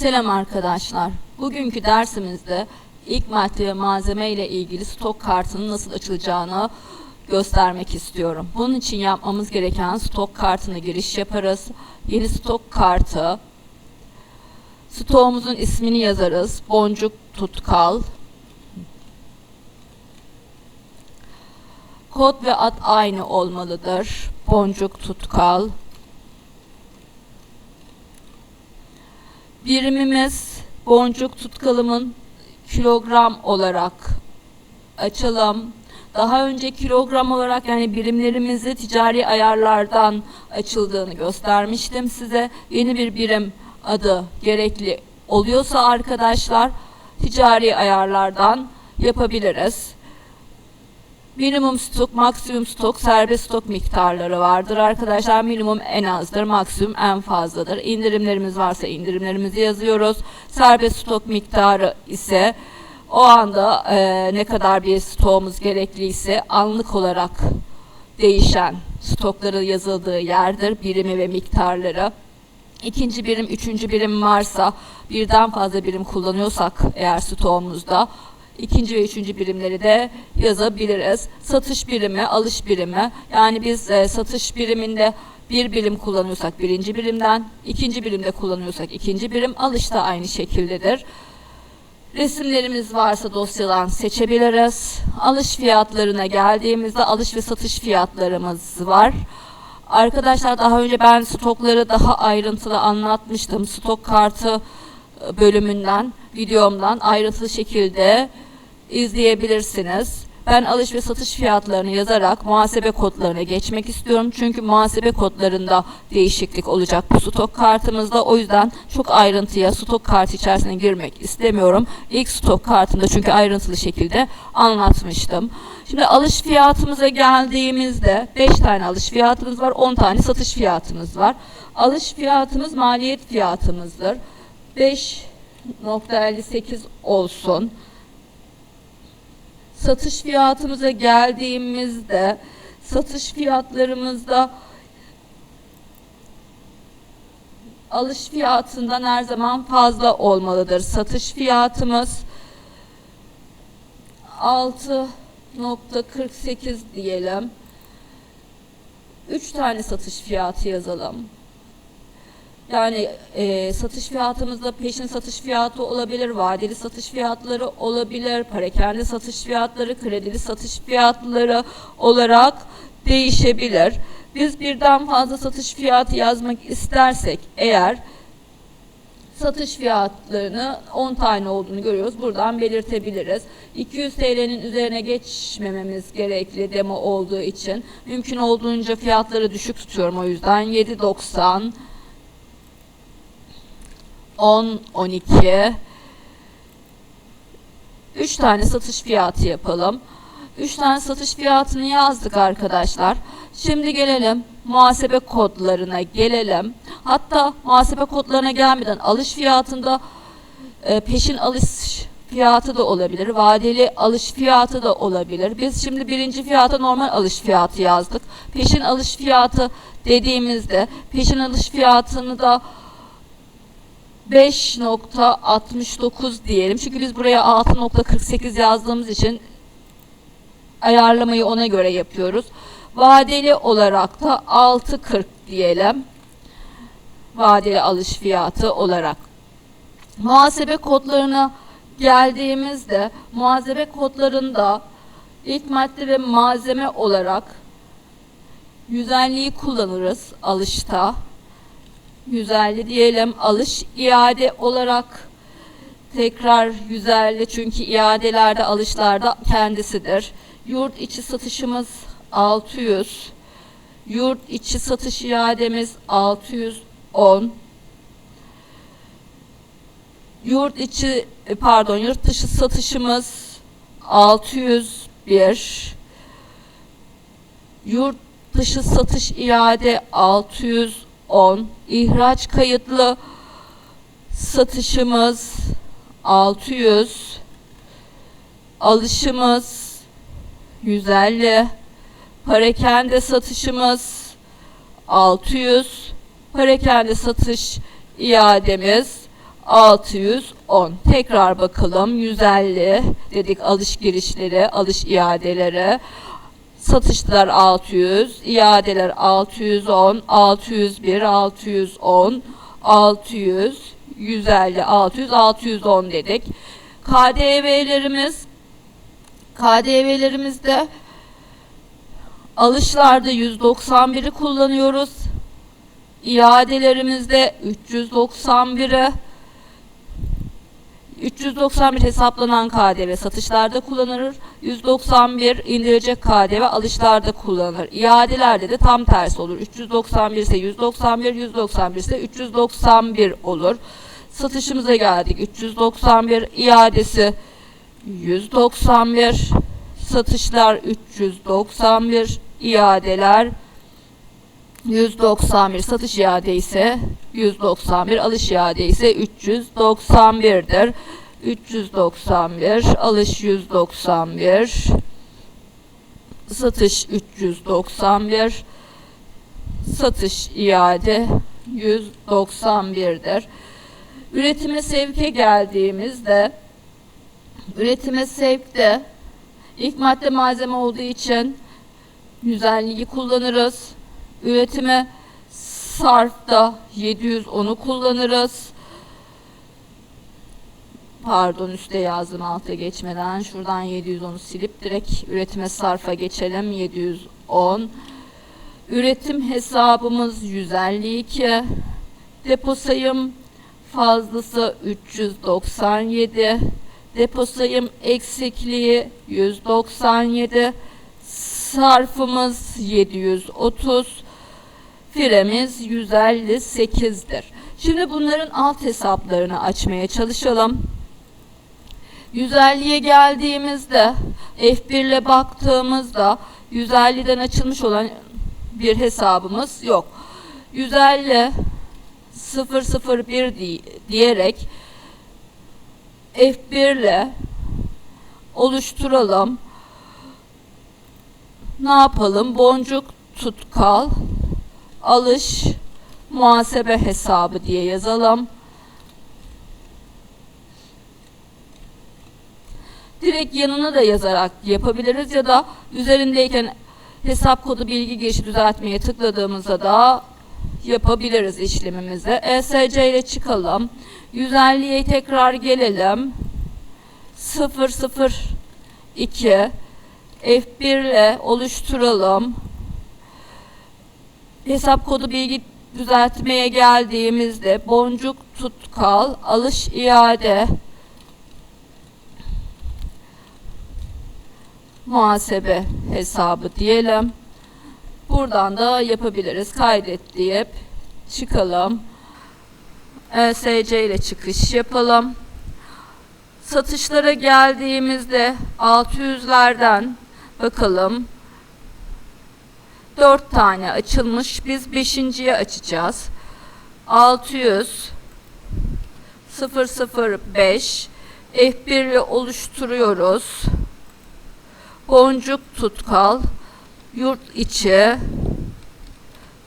Selam arkadaşlar. Bugünkü dersimizde ilk madde ve malzeme ile ilgili stok kartının nasıl açılacağını göstermek istiyorum. Bunun için yapmamız gereken stok kartına giriş yaparız. Yeni stok kartı, stoğumuzun ismini yazarız. Boncuk tutkal. Kod ve ad aynı olmalıdır. Boncuk tutkal. Birimimiz boncuk tutkalımın kilogram olarak açalım. Daha önce kilogram olarak yani birimlerimizi ticari ayarlardan açıldığını göstermiştim size. Yeni bir birim adı gerekli oluyorsa arkadaşlar ticari ayarlardan yapabiliriz. Minimum stok, maksimum stok, serbest stok miktarları vardır arkadaşlar. Minimum en azdır, maksimum en fazladır. İndirimlerimiz varsa indirimlerimizi yazıyoruz. Serbest stok miktarı ise o anda e, ne kadar bir stoğumuz gerekliyse anlık olarak değişen stokları yazıldığı yerdir. Birimi ve miktarları. İkinci birim, üçüncü birim varsa birden fazla birim kullanıyorsak eğer stoğumuzda ikinci ve üçüncü birimleri de yazabiliriz. Satış birimi, alış birimi. Yani biz e, satış biriminde bir birim kullanıyorsak birinci birimden, ikinci birimde kullanıyorsak ikinci birim, alış da aynı şekildedir. Resimlerimiz varsa dosyadan seçebiliriz. Alış fiyatlarına geldiğimizde alış ve satış fiyatlarımız var. Arkadaşlar daha önce ben stokları daha ayrıntılı anlatmıştım. Stok kartı e, bölümünden, videomdan ayrıntılı şekilde izleyebilirsiniz. Ben alış ve satış fiyatlarını yazarak muhasebe kodlarına geçmek istiyorum. Çünkü muhasebe kodlarında değişiklik olacak bu stok kartımızda. O yüzden çok ayrıntıya stok kartı içerisine girmek istemiyorum. İlk stok kartımda çünkü ayrıntılı şekilde anlatmıştım. Şimdi alış fiyatımıza geldiğimizde 5 tane alış fiyatımız var, 10 tane satış fiyatımız var. Alış fiyatımız maliyet fiyatımızdır. 5.58 olsun satış fiyatımıza geldiğimizde satış fiyatlarımızda alış fiyatından her zaman fazla olmalıdır. Satış fiyatımız 6.48 diyelim. 3 tane satış fiyatı yazalım. Yani e, satış fiyatımızda peşin satış fiyatı olabilir, vadeli satış fiyatları olabilir, parakende satış fiyatları, kredili satış fiyatları olarak değişebilir. Biz birden fazla satış fiyatı yazmak istersek eğer satış fiyatlarını 10 tane olduğunu görüyoruz. Buradan belirtebiliriz. 200 TL'nin üzerine geçmememiz gerekli demo olduğu için. Mümkün olduğunca fiyatları düşük tutuyorum o yüzden. 7.90 10, 12. 3 tane satış fiyatı yapalım. 3 tane satış fiyatını yazdık arkadaşlar. Şimdi gelelim muhasebe kodlarına gelelim. Hatta muhasebe kodlarına gelmeden alış fiyatında e, peşin alış fiyatı da olabilir. Vadeli alış fiyatı da olabilir. Biz şimdi birinci fiyata normal alış fiyatı yazdık. Peşin alış fiyatı dediğimizde peşin alış fiyatını da 5.69 diyelim. Çünkü biz buraya 6.48 yazdığımız için ayarlamayı ona göre yapıyoruz. Vadeli olarak da 6.40 diyelim. Vadeli alış fiyatı olarak. Muhasebe kodlarına geldiğimizde muhasebe kodlarında ilk madde ve malzeme olarak yüzenliği kullanırız alışta. 150 diyelim alış iade olarak tekrar 150 çünkü iadelerde alışlarda kendisidir. Yurt içi satışımız 600. Yurt içi satış iademiz 610. Yurt içi e, pardon yurt dışı satışımız 601. Yurt dışı satış iade 610 10. İhraç kayıtlı satışımız 600. Alışımız 150. Parakende satışımız 600. Parakende satış iademiz 610. Tekrar bakalım. 150 dedik alış girişleri, alış iadeleri. Satışlar 600, iadeler 610, 601, 610, 600, 150, 600, 610 dedik. KDV'lerimiz KDV'lerimizde alışlarda 191'i kullanıyoruz. İadelerimizde 391'i 391 hesaplanan KDV satışlarda kullanılır. 191 indirilecek KDV alışlarda kullanılır. İadelerde de tam tersi olur. 391 ise 191, 191 ise 391 olur. Satışımıza geldik. 391 iadesi 191 satışlar 391 iadeler 191 satış iade ise 191 alış iade ise 391'dir. 391 alış 191 satış 391 satış iade 191'dir. Üretime sevke geldiğimizde üretime sevkte ilk madde malzeme olduğu için 150'yi kullanırız. Üretime sarfta 710'u kullanırız. Pardon üstte yazdım alta geçmeden. Şuradan 710'u silip direkt üretime sarfa geçelim. 710. Üretim hesabımız 152. Depo sayım fazlası 397. Depo sayım eksikliği 197. Sarfımız 730. Firemiz 158'dir. Şimdi bunların alt hesaplarını açmaya çalışalım. 150'ye geldiğimizde F1 ile baktığımızda 150'den açılmış olan bir hesabımız yok. 150 001 di- diyerek F1 ile oluşturalım. Ne yapalım? Boncuk tutkal alış muhasebe hesabı diye yazalım. Direkt yanına da yazarak yapabiliriz ya da üzerindeyken hesap kodu bilgi girişi düzeltmeye tıkladığımızda da yapabiliriz işlemimizi. ESC ile çıkalım. 150'ye tekrar gelelim. 002 F1 ile oluşturalım. Hesap kodu bilgi düzeltmeye geldiğimizde boncuk tutkal alış iade muhasebe hesabı diyelim. Buradan da yapabiliriz. Kaydet deyip çıkalım. ESC ile çıkış yapalım. Satışlara geldiğimizde 600'lerden bakalım. 4 tane açılmış. Biz 5.yi açacağız. 600 005 F1 ile oluşturuyoruz. Boncuk tutkal yurt içi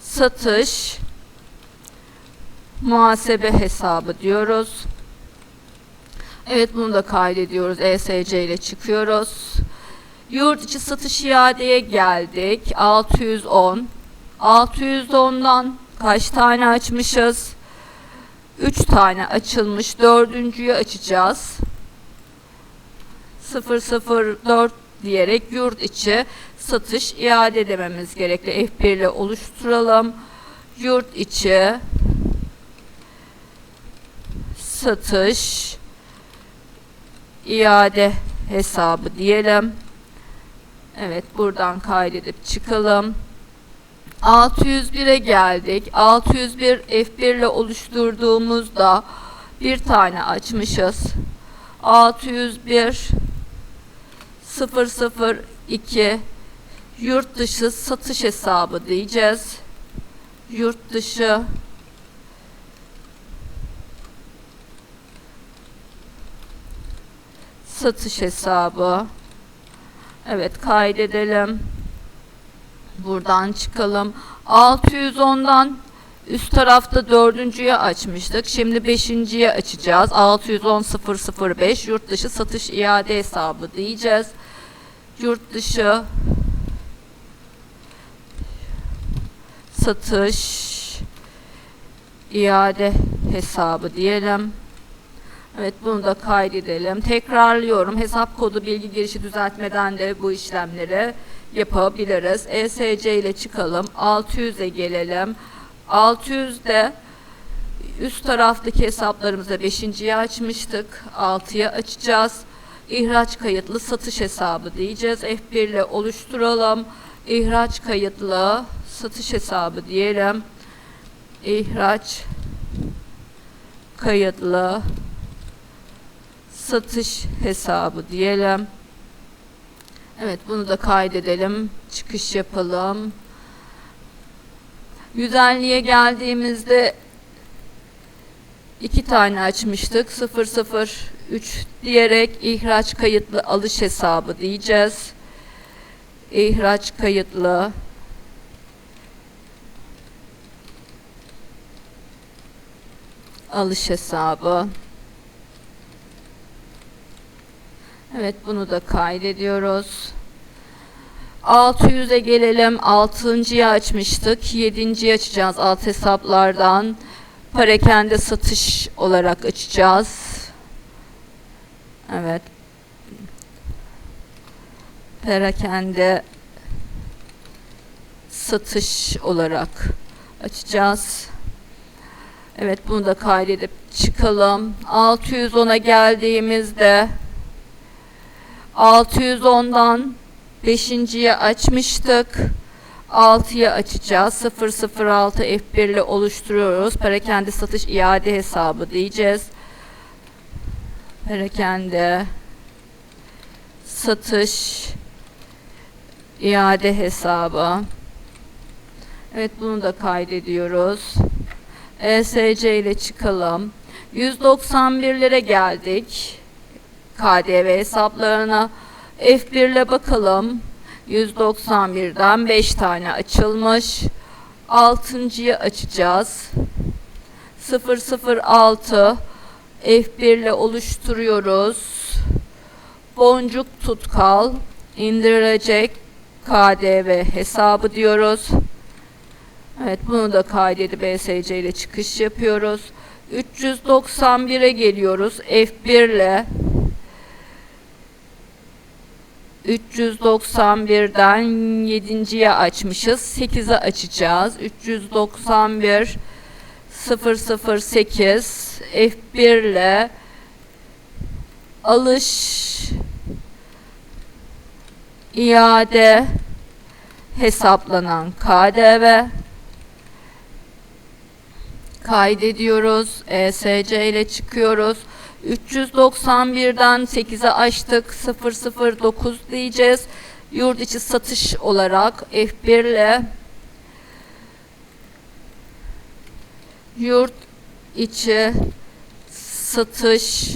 satış muhasebe hesabı diyoruz. Evet bunu da kaydediyoruz. ESC ile çıkıyoruz. Yurt içi satış iadeye geldik. 610. 610'dan kaç tane açmışız? 3 tane açılmış. Dördüncüyü açacağız. 004 diyerek yurt içi satış iade dememiz gerekli. F1 ile oluşturalım. Yurt içi satış iade hesabı diyelim. Evet buradan kaydedip çıkalım. 601'e geldik. 601 F1 ile oluşturduğumuzda bir tane açmışız. 601 002 yurt dışı satış hesabı diyeceğiz. Yurt dışı satış hesabı. Evet kaydedelim. Buradan çıkalım. 610'dan Üst tarafta dördüncüye açmıştık. Şimdi beşinciye açacağız. 610.005 yurt dışı satış iade hesabı diyeceğiz. Yurt dışı satış iade hesabı diyelim. Evet bunu da kaydedelim. Tekrarlıyorum. Hesap kodu bilgi girişi düzeltmeden de bu işlemleri yapabiliriz. ESC ile çıkalım. 600'e gelelim. 600'de üst taraftaki hesaplarımızda 5.yi açmıştık. 6'ya açacağız. İhraç kayıtlı satış hesabı diyeceğiz. F1 ile oluşturalım. İhraç kayıtlı satış hesabı diyelim. İhraç kayıtlı satış hesabı diyelim. Evet bunu da kaydedelim. Çıkış yapalım. Güzelliğe geldiğimizde iki tane açmıştık. 003 diyerek ihraç kayıtlı alış hesabı diyeceğiz. İhraç kayıtlı alış hesabı. Evet bunu da kaydediyoruz. 600'e gelelim. 6.'yı açmıştık. 7.yi açacağız alt hesaplardan. Parakende satış olarak açacağız. Evet. Perakende satış olarak açacağız. Evet bunu da kaydedip çıkalım. 610'a geldiğimizde 610'dan 5.yi açmıştık. 6'yı açacağız. 006 F1 ile oluşturuyoruz. Perakende satış iade hesabı diyeceğiz. Perakende satış iade hesabı. Evet bunu da kaydediyoruz. ESC ile çıkalım. 191'lere geldik. KDV hesaplarına. F1 ile bakalım. 191'den 5 tane açılmış. 6.yı açacağız. 006 F1 ile oluşturuyoruz. Boncuk tutkal indirilecek KDV hesabı diyoruz. Evet bunu da kaydedip ESC ile çıkış yapıyoruz. 391'e geliyoruz. F1 ile 391'den 7.ye açmışız. 8'e açacağız. 391 008 F1 ile alış iade hesaplanan KDV kaydediyoruz. ESC ile çıkıyoruz. 391'den 8'e açtık. 009 diyeceğiz. Yurt içi satış olarak F1 ile yurt içi satış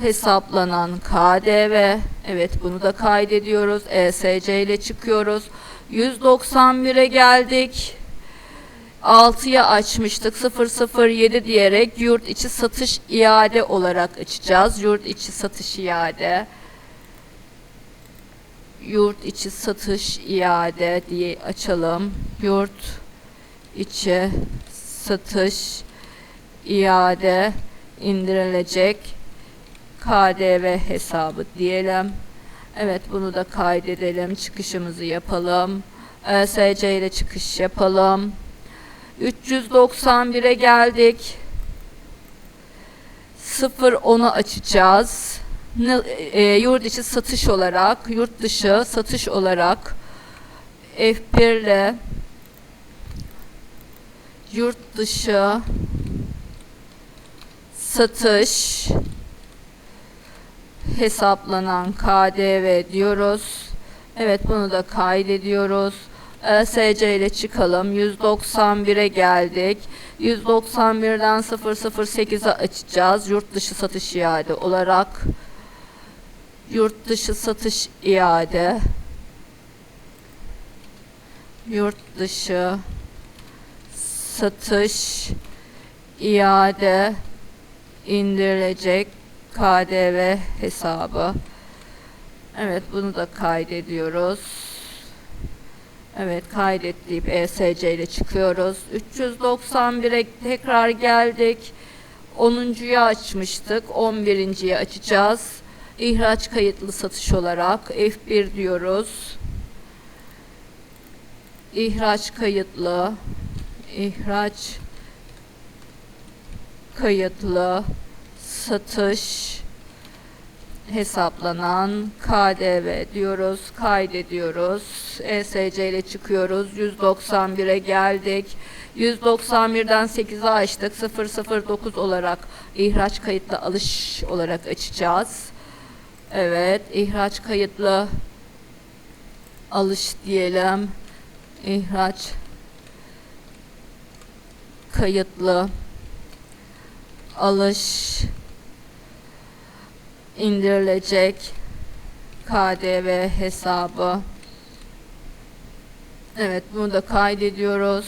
hesaplanan KDV. Evet bunu da kaydediyoruz. ESC ile çıkıyoruz. 191'e geldik. 6'ya açmıştık 007 diyerek yurt içi satış iade olarak açacağız. Yurt içi satış iade. Yurt içi satış iade diye açalım. Yurt içi satış iade indirilecek KDV hesabı diyelim. Evet bunu da kaydedelim. Çıkışımızı yapalım. ÖSC ile çıkış yapalım. 391'e geldik. 0.10'u açacağız. E, yurt içi satış olarak, yurt dışı satış olarak F1 ile yurt dışı satış hesaplanan KDV diyoruz. Evet bunu da kaydediyoruz. ESC ile çıkalım. 191'e geldik. 191'den 008'e açacağız. Yurt dışı satış iade olarak. Yurt dışı satış iade. Yurt dışı satış, iade, indirilecek KDV hesabı. Evet bunu da kaydediyoruz. Evet kaydet deyip ESC ile çıkıyoruz. 391'e tekrar geldik. 10.yu açmıştık. 11.yi açacağız. İhraç kayıtlı satış olarak F1 diyoruz. İhraç kayıtlı. İhraç kayıtlı satış hesaplanan KDV diyoruz, kaydediyoruz. ESC ile çıkıyoruz. 191'e geldik. 191'den 8'e açtık. 009 olarak ihraç kayıtlı alış olarak açacağız. Evet, ihraç kayıtlı alış diyelim. İhraç kayıtlı alış indirilecek KDV hesabı. Evet bunu da kaydediyoruz.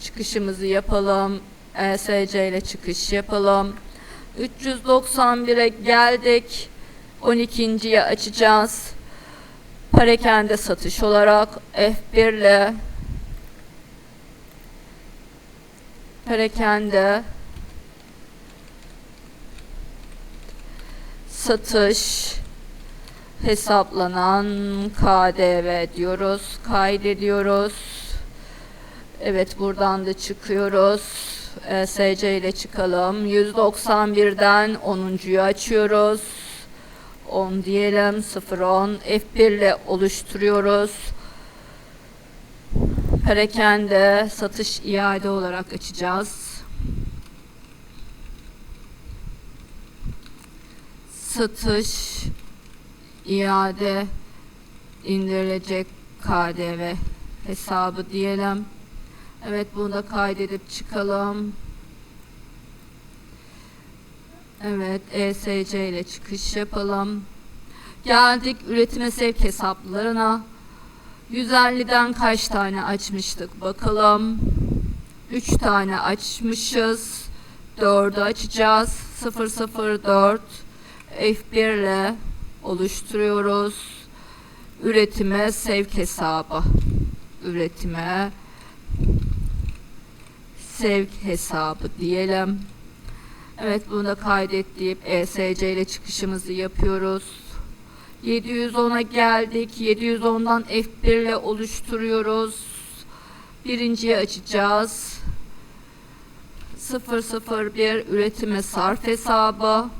Çıkışımızı yapalım. ESC ile çıkış yapalım. 391'e geldik. 12.yi açacağız. Parakende satış olarak F1 ile Parakende satış hesaplanan KDV diyoruz. Kaydediyoruz. Evet buradan da çıkıyoruz. ESC ile çıkalım. 191'den 10.yu açıyoruz. 10 diyelim 010 F1 ile oluşturuyoruz. Perakende satış iade olarak açacağız. Satış iade indirilecek KDV hesabı diyelim. Evet bunu da kaydedip çıkalım. Evet ESC ile çıkış yapalım. Geldik üretime sevk hesaplarına. 150'den kaç tane açmıştık bakalım. 3 tane açmışız. 4'ü açacağız. 004 F1 ile oluşturuyoruz. Üretime sevk hesabı. Üretime sevk hesabı diyelim. Evet bunu da kaydet deyip ESC ile çıkışımızı yapıyoruz. 710'a geldik. 710'dan F1 ile oluşturuyoruz. Birinciyi açacağız. 001 üretime sarf hesabı.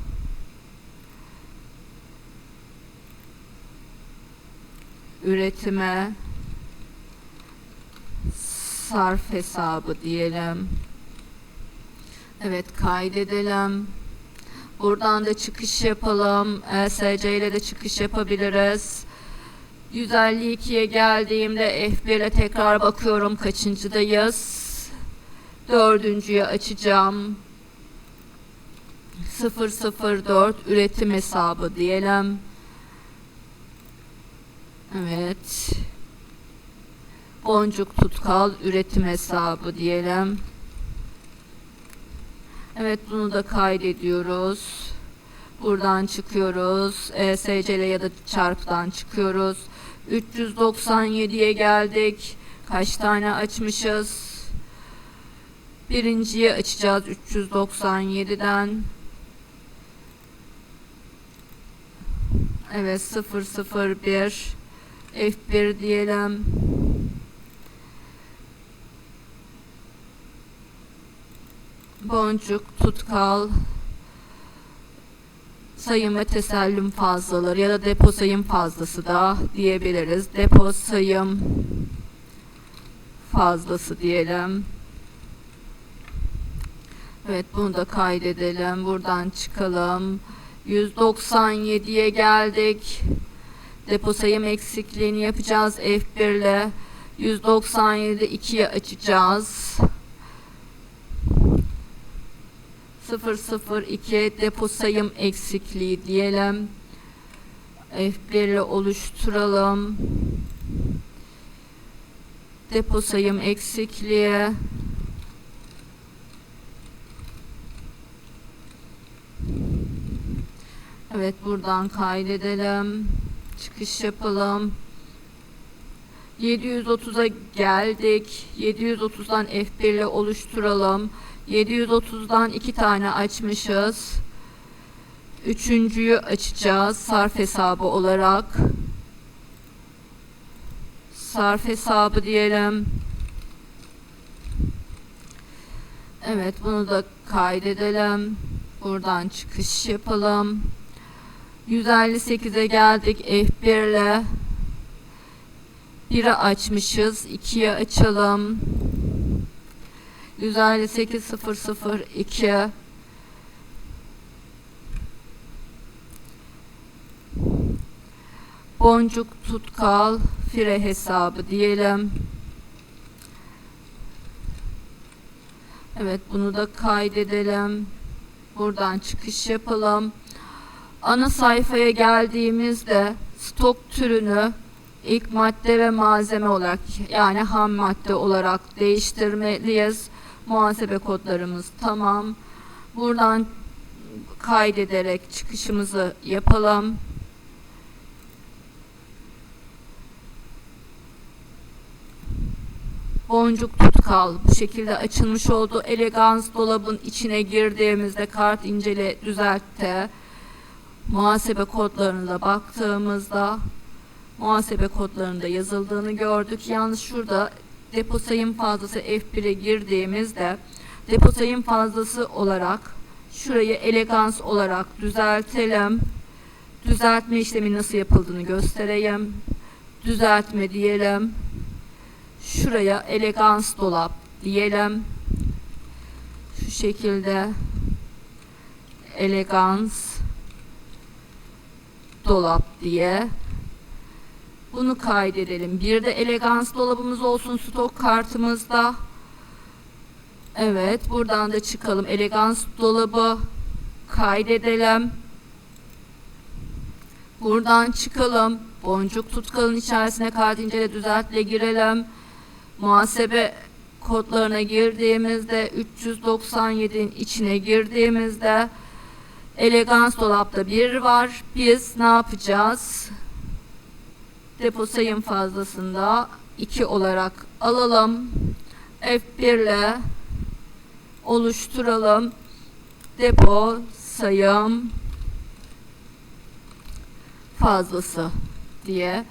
Üretime sarf hesabı diyelim. Evet kaydedelim. Buradan da çıkış yapalım. ESC ile de çıkış yapabiliriz. 152'ye geldiğimde F1 ile tekrar bakıyorum kaçıncıdayız. Dördüncüyü açacağım. 004 üretim hesabı diyelim. Evet. Boncuk tutkal üretim hesabı diyelim. Evet bunu da kaydediyoruz. Buradan çıkıyoruz. ESC ile ya da çarpıdan çıkıyoruz. 397'ye geldik. Kaç tane açmışız? Birinciyi açacağız 397'den. Evet 001 F1 diyelim. boncuk, tutkal, sayım ve tesellüm fazlaları ya da depo sayım fazlası da diyebiliriz. Depo sayım fazlası diyelim. Evet bunu da kaydedelim. Buradan çıkalım. 197'ye geldik. Depo sayım eksikliğini yapacağız. F1 ile 197 2'ye açacağız. 002 depo sayım eksikliği diyelim. F1 ile oluşturalım. Depo sayım eksikliği Evet buradan kaydedelim. Çıkış yapalım. 730'a geldik. 730'dan F1 ile oluşturalım. 730'dan iki tane açmışız. Üçüncüyü açacağız sarf hesabı olarak. Sarf hesabı diyelim. Evet bunu da kaydedelim. Buradan çıkış yapalım. 158'e geldik F1 ile. 1'i açmışız. 2'yi açalım. 158 002 Boncuk tutkal fire hesabı diyelim. Evet bunu da kaydedelim. Buradan çıkış yapalım. Ana sayfaya geldiğimizde stok türünü ilk madde ve malzeme olarak yani ham madde olarak değiştirmeliyiz. Muhasebe kodlarımız tamam. Buradan kaydederek çıkışımızı yapalım. boncuk tutkal bu şekilde açılmış oldu. Elegans dolabın içine girdiğimizde kart incele düzeltte. Muhasebe kodlarına baktığımızda muhasebe kodlarında yazıldığını gördük. Yalnız şurada depo sayım fazlası F1'e girdiğimizde depo sayım fazlası olarak şurayı elegans olarak düzeltelim. Düzeltme işlemi nasıl yapıldığını göstereyim. Düzeltme diyelim. Şuraya elegans dolap diyelim. Şu şekilde elegans dolap diye bunu kaydedelim. Bir de elegans dolabımız olsun stok kartımızda. Evet, buradan da çıkalım. Elegans dolabı kaydedelim. Buradan çıkalım. Boncuk tutkalın içerisine kart incele düzeltle girelim. Muhasebe kodlarına girdiğimizde 397'nin içine girdiğimizde elegans dolapta bir var. Biz ne yapacağız? Depo sayım fazlasında 2 olarak alalım. F1 ile oluşturalım. Depo sayım fazlası diye.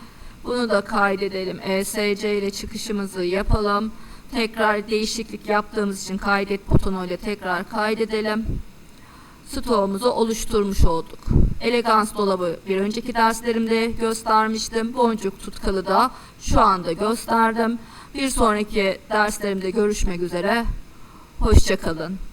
Bunu da kaydedelim. ESC ile çıkışımızı yapalım. Tekrar değişiklik yaptığımız için kaydet butonu ile tekrar kaydedelim. Stoğumuzu oluşturmuş olduk. Elegans dolabı bir önceki derslerimde göstermiştim. Boncuk tutkalı da şu anda gösterdim. Bir sonraki derslerimde görüşmek üzere. Hoşçakalın.